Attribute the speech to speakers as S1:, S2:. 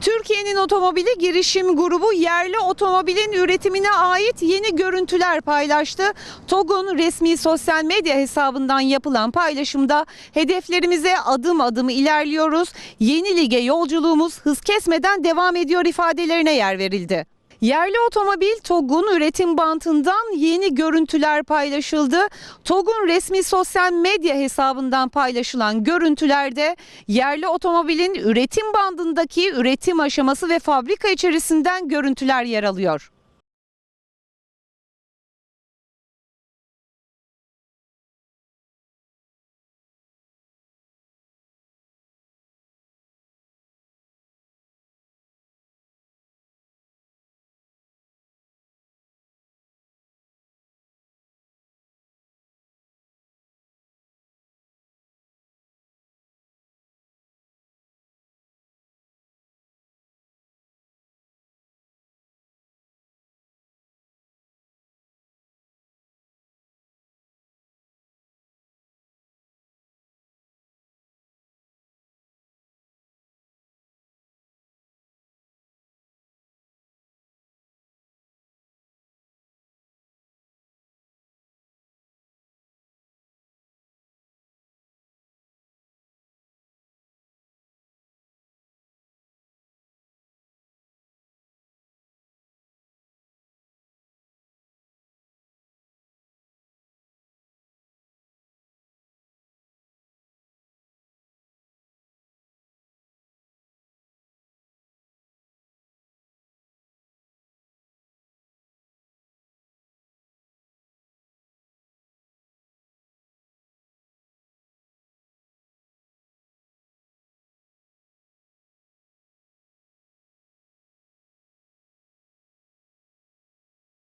S1: Türkiye'nin otomobili girişim grubu yerli otomobilin üretimine ait yeni görüntüler paylaştı. TOG'un resmi sosyal medya hesabından yapılan paylaşımda hedeflerimize adım adım ilerliyoruz. Yeni lige yolculuğumuz hız kesmeden devam ediyor ifadelerine yer verildi. Yerli otomobil TOG'un üretim bantından yeni görüntüler paylaşıldı. TOG'un resmi sosyal medya hesabından paylaşılan görüntülerde yerli otomobilin üretim bandındaki üretim aşaması ve fabrika içerisinden görüntüler yer alıyor.